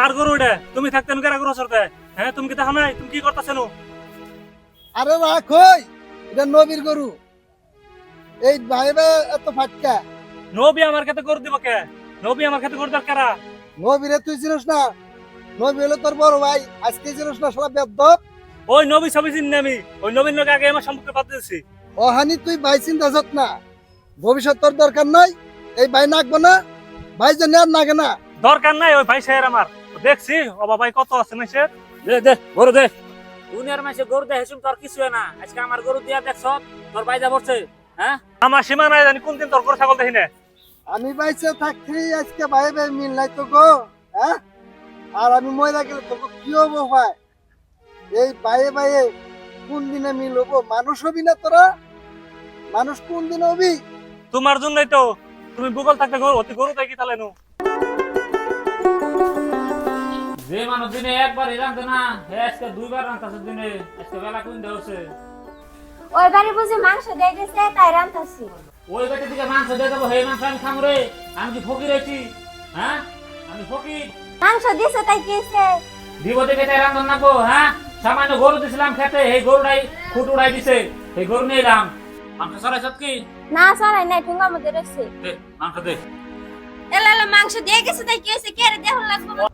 কার গরু এটা। তুমি থাকতেন কারা গরু সরতে হ্যাঁ তুমি কি দেখা নাই? তুমি কি করতেছেন আরে রাখই এটা নবীর গরু। এই ভাইবে এত ফাটকা। নবী আমার খেতে গরু দিব কে? নবী আমার খেতে গরু দরকার নবীরে তুই চিনিস না? নবী হলো তোর বড় ভাই। আজকে চিনিস না সারা বেদ্যপ ওই নবী ছবি চিনি আমি। ওই নবীর লোক আগে আমার সম্পর্কে বাদ দিয়েছি। অহানি তুই ভাই চিন্তা যত না। ভবিষ্যৎ তোর দরকার নাই। এই ভাই নাকবো না। ভাই জন্য আর নাগে না। দরকার নাই ওই ভাই সাহের আমার। দেখছি ও বাবাই কত আছে না সে দে দে গরু দে। দুনিয়ার মাসে গরু দেখে শুন তোর কিছু হয় না। আজকে আমার গরু দিয়া দেখছ তোর বাইজা পড়ছে হ্যাঁ? আমার সীমা নাই জানি কোন দিন তোর গরু ছাগল দেখি না। আমি বাইসে থাকছি আজকে ভাই ভাই মিল নাই তো গো হ্যাঁ? আর আমি ময়রা গেলে তোকে কি হব ভাই? এই ভাইয়ে ভাইয়ে কোন দিনে মিল হব? মানুষ হবি না তোরা? মানুষ কোন দিন হবি? তোমার জন্যই তো তুমি ভূগোল থাকতে গরু অতি গরু তাই কি তাহলে যে মানুষ দিনে একবার জানতো না হে আজকে দুইবার রান্তাছে দিনে। আজকে বেলা কোন দেওছে ওই বাড়ি বুঝি মাংস দিয়ে গেছে তাই রান্তাছি ওই বেটে দিকে মাংস দিয়ে দেবো সেই মাংস আমি খামো রে। আমি কি ফকির হয়েছি? হ্যাঁ? আমি ফকির। মাংস দিছে তাই কি হইছে? দিব দেখে তাই রান্ধন নাকো হ্যাঁ? সামান্য গরু দিছিলাম খেতে এই গরুটাই খুট উড়াই দিছে এই গরু নিয়ে এলাম। মাংস সরাই কি? না সরাই নাই ঠুঙ্গার মধ্যে রয়েছে। দে মাংস দে। এলা মাংস দিয়ে গেছে তাই কি হয়েছে কে রে লাগবো?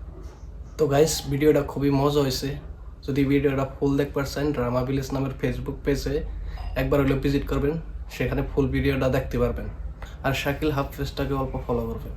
তো গাইস ভিডিওটা খুবই মজা হয়েছে। যদি ভিডিওটা ফুল দেখবার চান ড্রামা ভিলেজ নামের ফেসবুক পেজে একবার হলেও ভিজিট করবেন, সেখানে ফুল ভিডিওটা দেখতে পারবেন। আর শাকিল হাফ পেজটাকে অল্প ফলো করবেন।